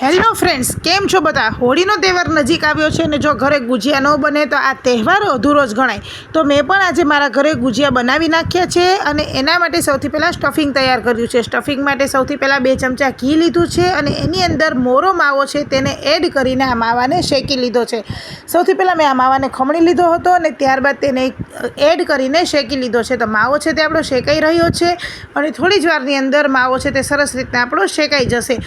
Hello friends, કેમ છો બધા? હોળીનો તહેવાર નજીક આવ્યો છે અને જો ઘરે ગુજિયા ન બને તો આ તહેવાર અધૂરો જ ગણાય. તો મેં પણ આજે મારા ઘરે ગુજિયા બનાવી નાખ્યા છે અને એના માટે સૌથી પહેલાં સ્ટફિંગ તૈયાર કર્યું છે. સ્ટફિંગ માટે સૌથી પહેલાં બે ચમચા ઘી લીધું છે અને એની અંદર મોરો માવો છે તેને એડ કરીને આ માવાને શેકી લીધો છે. સૌથી પહેલાં મેં આ માવાને ખમણી લીધો હતો અને ત્યારબાદ તેને એડ કરીને શેકી લીધો છે. તો માવો છે તે આપણો શેકાઈ રહ્યો છે અને થોડી જ વારની અંદર માવો છે તે સરસ રીતના આપણો શેકાઈ જશે.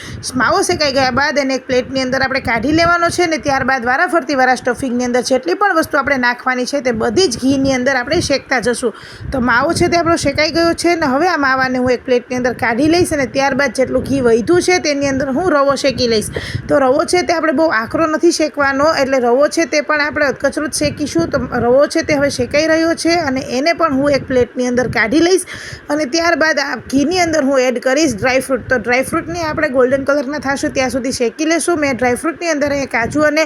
માવો શેકાઈ ગયા બાદ એને એક પ્લેટની અંદર આપણે કાઢી લેવાનો છે ને ત્યારબાદ વારાફરતી વારા સ્ટફિંગની અંદર જેટલી પણ વસ્તુ આપણે નાખવાની છે તે બધી જ ઘીની અંદર આપણે શેકતા જશું. તો માવો છે તે આપણો શેકાઈ ગયો છે ને હવે આ માવાને હું એક પ્લેટની અંદર કાઢી લઈશ અને ત્યારબાદ જેટલું ઘી વધ્યું છે તેની અંદર હું રવો શેકી લઈશ. તો રવો છે તે આપણે બહુ આકરો નથી શેકવાનો એટલે રવો છે તે પણ આપણે કચરો જ શેકીશું. તો રવો છે તે હવે શેકાઈ રહ્યો છે અને એને પણ હું એક પ્લેટની અંદર કાઢી લઈશ અને ત્યારબાદ આ ઘીની અંદર હું એડ કરીશ. ડ્રાયફ્રૂટ. તો ડ્રાયફ્રૂટને આપણે ગોલ્ડન કલરના થશું ત્યાં સુધી શેકી લેશું મેં ડ્રાયફ્રૂટની અંદર અહીંયા કાજુ અને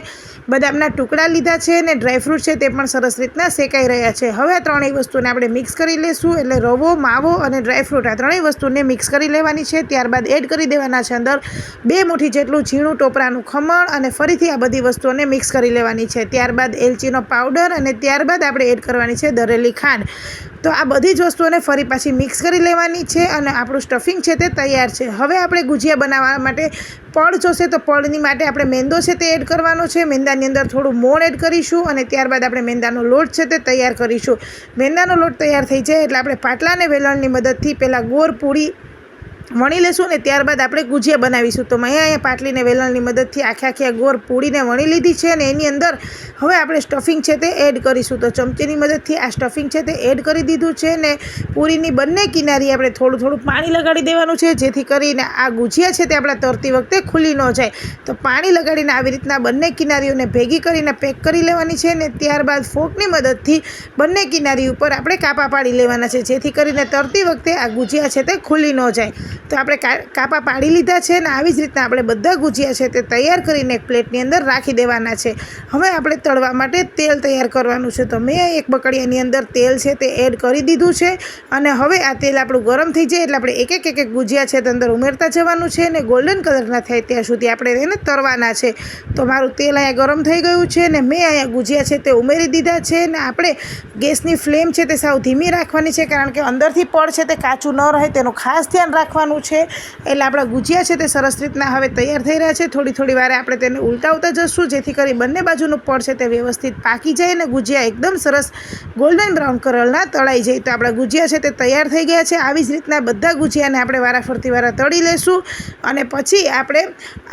બદામના ટુકડા લીધા છે અને ડ્રાયફ્રૂટ છે તે પણ સરસ રીતના શેકાઈ રહ્યા છે. હવે આ ત્રણેય વસ્તુને આપણે મિક્સ કરી લેશું એટલે રવો, માવો અને ડ્રાયફ્રૂટ આ ત્રણેય વસ્તુને મિક્સ કરી લેવાની છે. ત્યારબાદ એડ કરી દેવાના છે અંદર બે મુઠ્ઠી જેટલું ઝીણું ટોપરાનું ખમણ અને ફરીથી આ બધી વસ્તુઓને મિક્સ કરી લેવાની છે. ત્યારબાદ એલચીનો પાવડર અને ત્યારબાદ આપણે એડ કરવાની છે દરેલી ખાંડ. તો આ બધી જ વસ્તુઓને ફરી પાછી મિક્સ કરી લેવાની છે અને આપણું સ્ટફિંગ છે તે તૈયાર છે. હવે આપણે ગુજિયા બનાવવા માટે પળ જોશે તો પળની માટે આપણે મેંદો છે તે એડ કરવાનો છે. મેંદાની અંદર થોડું મોણ એડ કરીશું અને ત્યારબાદ આપણે મેંદાનો લોટ છે તે તૈયાર કરીશું. મેંદાનો લોટ તૈયાર થઈ જાય એટલે આપણે પાટલાને વેલણની મદદથી પહેલાં ગોળ પૂરી વણી લેશું ને ત્યારબાદ આપણે ગુજિયા બનાવીશું. તો મેં અહીંયા પાટલીને વેલણની મદદથી આખે આખી ગોળ પૂડીને વણી લીધી છે અને એની અંદર હવે આપણે સ્ટફિંગ છે તે એડ કરીશું. તો ચમચીની મદદથી આ સ્ટફિંગ છે તે એડ કરી દીધું છે ને પૂરીની બંને કિનારી આપણે થોડું થોડું પાણી લગાડી દેવાનું છે, જેથી કરીને આ ગુજિયા છે તે આપણા તરતી વખતે ખુલ્લી ન જાય. તો પાણી લગાડીને આવી રીતના બંને કિનારીઓને ભેગી કરીને પેક કરી લેવાની છે ને ત્યારબાદ ફોકની મદદથી બંને કિનારી ઉપર આપણે કાપા પાડી લેવાના છે, જેથી કરીને તરતી વખતે આ ગુજિયા છે તે ખુલ્લી ન જાય. તો આપણે કાપા પાડી લીધા છે ને આવી જ રીતના આપણે બધા ગુજિયા છે તે તૈયાર કરીને એક પ્લેટની અંદર રાખી દેવાના છે. હવે આપણે તળવા માટે તેલ તૈયાર કરવાનું છે. તો મેં એક બકડિયાની અંદર તેલ છે તે એડ કરી દીધું છે અને હવે આ તેલ આપણું ગરમ થઈ જાય એટલે આપણે એક એક એક ગુજિયા છે તે અંદર ઉમેરતા જવાનું છે અને ગોલ્ડન કલરના થાય ત્યાં સુધી આપણે એને તળવાના છે. તો મારું તેલ અહીંયા ગરમ થઈ ગયું છે ને મેં અહીંયા ગુજિયા છે તે ઉમેરી દીધા છે ને આપણે ગેસની ફ્લેમ છે તે સાવ ધીમી રાખવાની છે કારણ કે અંદરથી પડ છે તે કાચું ન રહે તેનું ખાસ ધ્યાન રાખવાનું છે. એટલે આપણા ગુજિયા છે તે સરસ રીતના હવે તૈયાર થઈ રહ્યા છે. થોડી થોડી વારે આપણે તેને ઉલટાવતા જશું, જેથી કરી બંને બાજુનું પડ છે તે વ્યવસ્થિત પાકી જાય અને ગુજિયા એકદમ સરસ ગોલ્ડન બ્રાઉન કલરના તળાઈ જાય. તો આપણા ગુજિયા છે તે તૈયાર થઈ ગયા છે. આવી જ રીતના બધા ગુજિયાને આપણે વારાફરતી વારા તળી લેશું અને પછી આપણે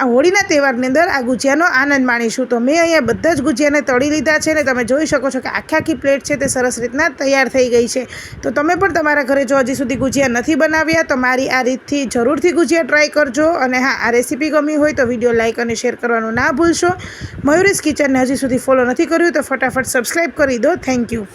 આ હોળીના તહેવારની અંદર આ ગુજિયાનો આનંદ માણીશું. તો મેં અહીંયા બધા જ ગુજિયાને તળી લીધા છે ને તમે જોઈ શકો છો કે આખી આખી પ્લેટ છે તે સરસ રીતના તૈયાર થઈ ગઈ છે. તો તમે પણ તમારા ઘરે જો હજી સુધી ગુજિયા નથી બનાવ્યા, તો મારી આ રીતથી જરૂરથી ગુજિયા ટ્રાય કરજો. અને હા, આ રેસીપી ગમી હોય તો વીડિયો લાઇક અને શેર કરવાનું ના ભૂલશો. મયુરેશ કિચનને હજી સુધી ફોલો નથી કર્યું તો ફટાફટ સબસ્ક્રાઈબ કરી દો. Thank you